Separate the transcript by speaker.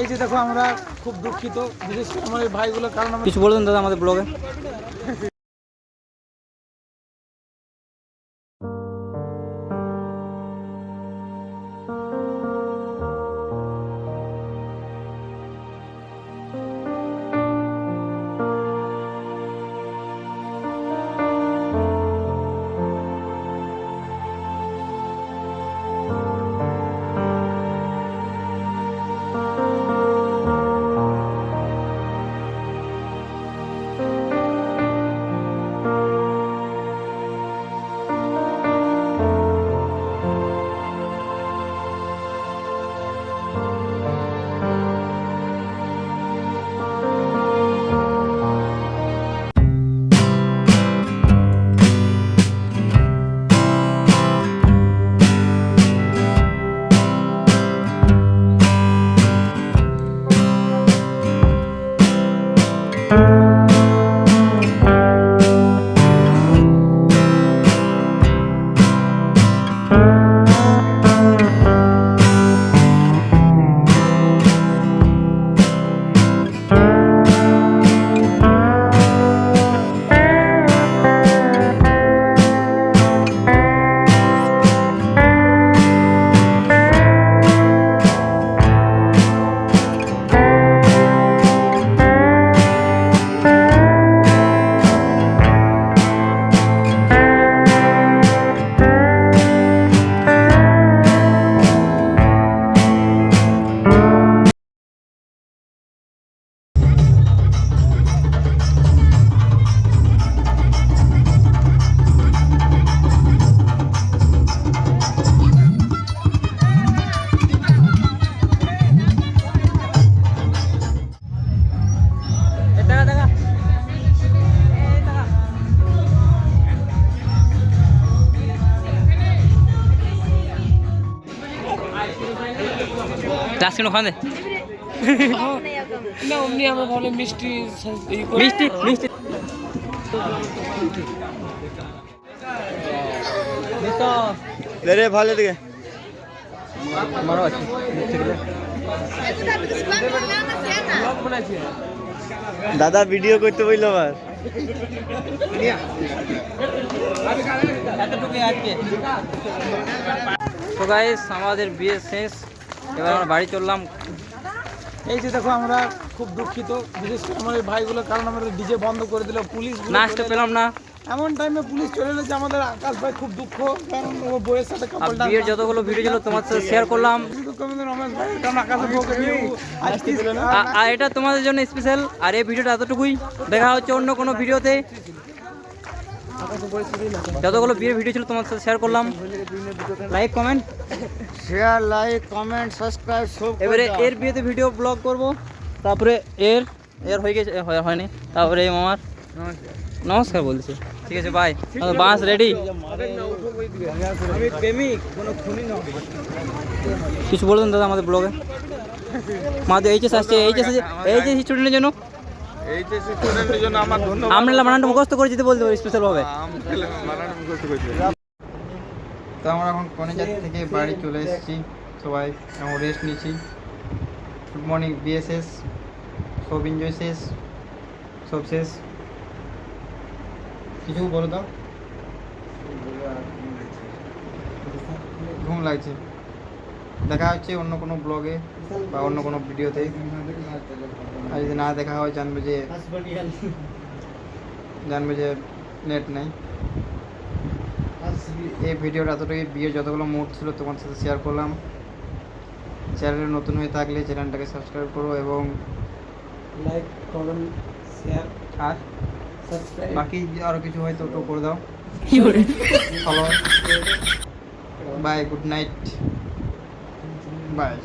Speaker 1: এই যে দেখো আমরা খুব দুঃখিত। বিশেষ করে আমার এই ভাইগুলোর কারণ
Speaker 2: কিছু বলুন দাদা আমাদের ব্লগে কেন খাওয়া দে
Speaker 1: না অমনি আমরা মিষ্টি
Speaker 2: মিষ্টি মিষ্টি।
Speaker 3: রে ভালো দিকে
Speaker 2: আমারও আছে
Speaker 3: দাদা ভিডিও করতে বলল আবার।
Speaker 2: তো গাইস আমাদের বিয়ে শেষ। এবার আমরা বাড়ি চললাম।
Speaker 1: এই যে দেখো আমরা খুব দুঃখিত বিশেষ করে আমার এই ভাইগুলো কারণ আমাদের ডিজে বন্ধ করে দিল পুলিশ
Speaker 2: না আসতে পেলাম না।
Speaker 1: এমন টাইমে পুলিশ চলে এলো যে আমাদের আকাশ ভাই খুব দুঃখ কারণ ও বইয়ের সাথে
Speaker 2: আর
Speaker 1: কাপড়
Speaker 2: বিয়ের যতগুলো ভিডিও ছিল তোমার সাথে শেয়ার করলাম।
Speaker 1: রমেশ ভাই কারণ আকাশের বউকে বিয়ে আজকে
Speaker 2: আর এটা তোমাদের জন্য স্পেশাল আর এই ভিডিওটা এতটুকুই। দেখা হচ্ছে অন্য কোনো ভিডিওতে যতগুলো বিয়ের ভিডিও ছিল তোমার সাথে শেয়ার করলাম। Like comment
Speaker 3: share like comment subscribe সব
Speaker 2: এবারে এর বিয়েতে ভিডিও ব্লগ করব। তারপরে এর এর হয়ে গেছে হয়নি। তারপরে আমার। নমস্কার বলছি। ঠিক আছে বাই বাস রেডি কিছু বলে দিন দাদা আমাদের ব্লগে আমাদের এইচএস আসছে এইচএস এইচএস স্টুডেন্টের জন্য?
Speaker 4: এই জন্য আমার ধন্যবাদ।
Speaker 2: বানানটা মুখস্থ করে যেতে বলতে পারি স্পেশালভাবে
Speaker 3: তো আমরা এখন কনেজার থেকে বাড়ি চলে এসেছি। সবাই এখন রেস্ট নিচ্ছি। গুড মর্নিং বিএসএস সব এনজয় শেষ? সব শেষ? কিছু বলো দাও ঘুম লাগছে। দেখা হচ্ছে অন্য কোনো ব্লগে বা অন্য কোনো ভিডিওতে আর যদি না দেখা হয় জানবে যে জানবে যে নেট নেই। এই ভিডিওটা এতটুকুই। বিয়ের যতগুলো মুহূর্ত ছিল তোমার সাথে শেয়ার করলাম। চ্যানেলে নতুন হয়ে থাকলে চ্যানেলটাকে সাবস্ক্রাইব করো এবং
Speaker 1: লাইক কমেন্ট শেয়ার
Speaker 3: আর
Speaker 1: সাবস্ক্রাইব
Speaker 3: বাকি আরও কিছু হয়তো ওটাও করে দাও। Follow bye good night bye